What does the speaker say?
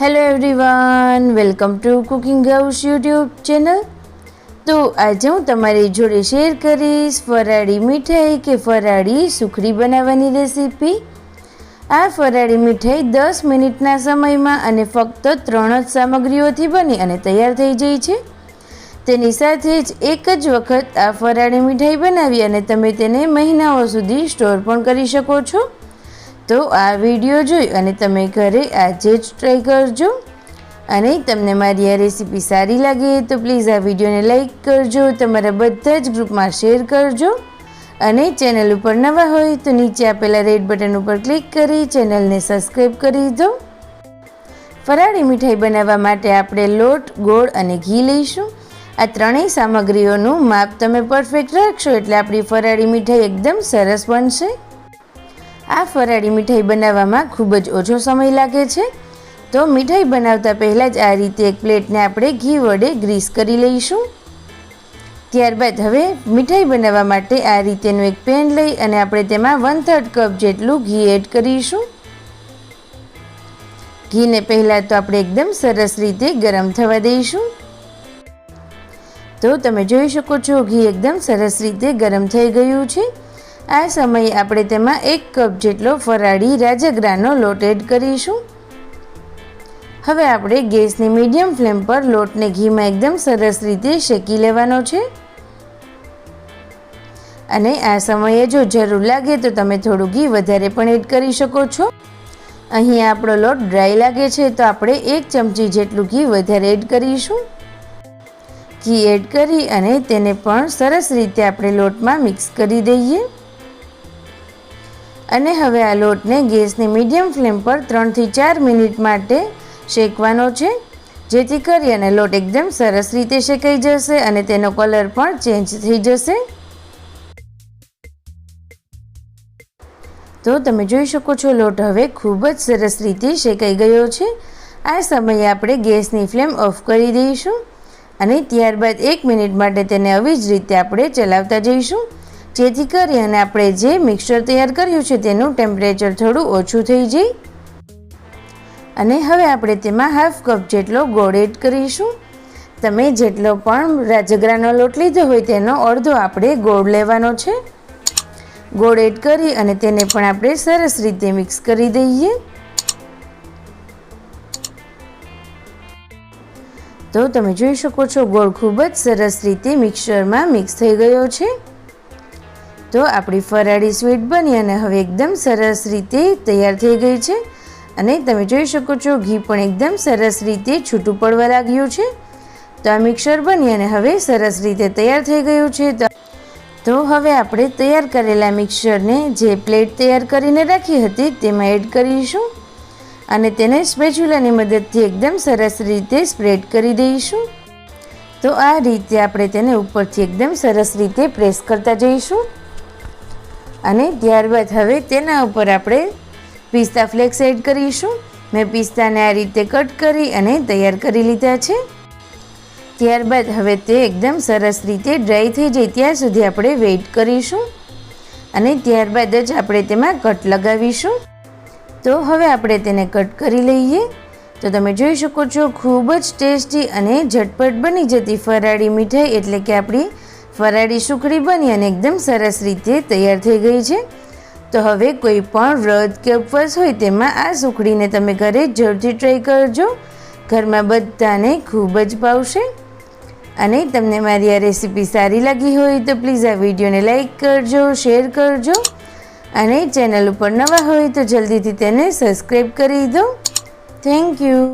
Hello everyone welcome to cooking house YouTube channel તો આજે હું તમારી જોડે શેર કરીશ ફરાળી મીઠાઈ કે ફરાળી સુખડી બનાવવાની રેસીપી આ ફરાળી મીઠાઈ દસ મિનિટના સમયમાં અને ફક્ત ત્રણ જ સામગ્રીઓથી બની અને તૈયાર થઈ જાય છે. તેની સાથે જ એક જ વખત આ ફરાળી મીઠાઈ બનાવી અને તમે તેને મહિનાઓ સુધી સ્ટોર પણ કરી શકો છો. તો આ વીડિયો જોઈ અને તમે ઘરે આજે જ ટ્રાય કરજો. અને તમને મારી આ રેસીપી સારી લાગે તો પ્લીઝ આ વિડીયોને લાઇક કરજો, તમારા બધા જ ગ્રુપમાં શેર કરજો. અને ચેનલ ઉપર નવા હોય તો નીચે આપેલા રેડ બટન ઉપર ક્લિક કરી ચેનલને સબસ્ક્રાઈબ કરી દો. ફરાળી મીઠાઈ બનાવવા માટે આપણે લોટ, ગોળ અને ઘી લઈશું. આ ત્રણેય સામગ્રીઓનું માપ તમે પરફેક્ટ રાખશો એટલે આપણી ફરાળી મીઠાઈ એકદમ સરસ બનશે. આ ફરાળી મીઠાઈ બનાવવામાં ખૂબ જ ઓછો સમય લાગે છે. તો મીઠાઈ બનાવતા પહેલાં જ આ રીતે એક પ્લેટને આપણે ઘી વડે ગ્રીસ કરી લઈશું. ત્યારબાદ હવે મીઠાઈ બનાવવા માટે આ રીતેનું એક પેન લઈ અને આપણે તેમાં વન થર્ડ કપ જેટલું ઘી એડ કરીશું. ઘીને પહેલાં તો આપણે એકદમ સરસ રીતે ગરમ થવા દઈશું. તો તમે જોઈ શકો છો, ઘી એકદમ સરસ રીતે ગરમ થઈ ગયું છે. આ સમયે આપણે તેમાં એક કપ જેટલો ફરાળી રાજગરાનો લોટ એડ કરીશું. હવે આપણે ગેસની મીડિયમ ફ્લેમ પર લોટને ઘીમાં એકદમ સરસ રીતે શેકી લેવાનો છે. અને આ સમયે જો જરૂર લાગે તો તમે થોડું ઘી વધારે પણ એડ કરી શકો છો. અહીં આપણો લોટ ડ્રાય લાગે છે તો આપણે એક ચમચી જેટલું ઘી વધારે એડ કરીશું. ઘી એડ કરી અને તેને પણ સરસ રીતે આપણે લોટમાં મિક્સ કરી દઈએ. અને હવે આ લોટને ગેસની મીડિયમ ફ્લેમ પર ત્રણથી ચાર મિનિટ માટે શેકવાનો છે. જેથી કરી અને લોટ એકદમ સરસ રીતે શેકાઈ જશે અને તેનો કલર પણ ચેન્જ થઈ જશે. તો તમે જોઈ શકો છો, લોટ હવે ખૂબ જ સરસ રીતે શેકાઈ ગયો છે. આ સમયે આપણે ગેસની ફ્લેમ ઓફ કરી દઈશું અને ત્યારબાદ એક મિનિટ માટે તેને આવી જ રીતે આપણે ચલાવતા જઈશું. જેથી કરી અને આપણે જે મિક્સર તૈયાર કર્યું છે તેનું ટેમ્પરેચર થોડું ઓછું થઈ જાય અને હવે આપણે તેમાં હાફ કપ જેટલો ગોળ એડ કરીશું. તમે જેટલો પણ રાજગરાનો લોટ લીધો હોય તેનો અડધો આપણે ગોળ લેવાનો છે. ગોળ એડ કરી અને તેને પણ આપણે સરસ રીતે મિક્સ કરી દઈએ. તો તમે જોઈ શકો છો ગોળ ખૂબ જ સરસ રીતે મિક્સરમાં મિક્સ થઈ ગયો છે. તો આપણી ફરાળી સ્વીટ બની અને હવે એકદમ સરસ રીતે તૈયાર થઈ ગઈ છે. અને તમે જોઈ શકો છો, ઘી પણ એકદમ સરસ રીતે છૂટું પડવા લાગ્યું છે. તો આ મિક્સર બની અને હવે સરસ રીતે તૈયાર થઈ ગયું છે. તો હવે આપણે તૈયાર કરેલા મિક્સરને જે પ્લેટ તૈયાર કરીને રાખી હતી તેમાં એડ કરીશું. અને તેને સ્પેચ્યુલાની મદદથી એકદમ સરસ રીતે સ્પ્રેડ કરી દઈશું. તો આ રીતે આપણે તેને ઉપરથી એકદમ સરસ રીતે પ્રેસ કરતા જઈશું. અને ત્યારબાદ હવે તેના ઉપર આપણે પિસ્તા ફ્લેક્સ એડ કરીશું. મેં પિસ્તાને આ રીતે કટ કરી અને તૈયાર કરી લીધા છે. ત્યારબાદ હવે તે એકદમ સરસ રીતે ડ્રાય થઈ જાય ત્યાં સુધી આપણે વેઇટ કરીશું. અને ત્યારબાદ જ આપણે તેમાં કટ લગાવીશું. તો હવે આપણે તેને કટ કરી લઈએ. તો તમે જોઈ શકો છો, ખૂબ જ ટેસ્ટી અને ઝટપટ બની જતી ફરાળી મીઠાઈ એટલે કે આપણી ફરાળી સુખડી બની અને એકદમ સરસ રીતે તૈયાર થઈ ગઈ છે. તો હવે કોઈ પણ વ્રત કે ઉપવાસ હોય તેમાં આ સુખડીને તમે ઘરે જરૂરથી ટ્રાય કરજો. ઘરમાં બધાને ખૂબ જ ભાવશે. અને તમને મારી આ રેસીપી સારી લાગી હોય તો પ્લીઝ આ વિડીયોને લાઇક કરજો શેર કરજો. અને ચેનલ ઉપર નવા હોય તો જલ્દીથી તેને સબસ્ક્રાઈબ કરી દો. Thank you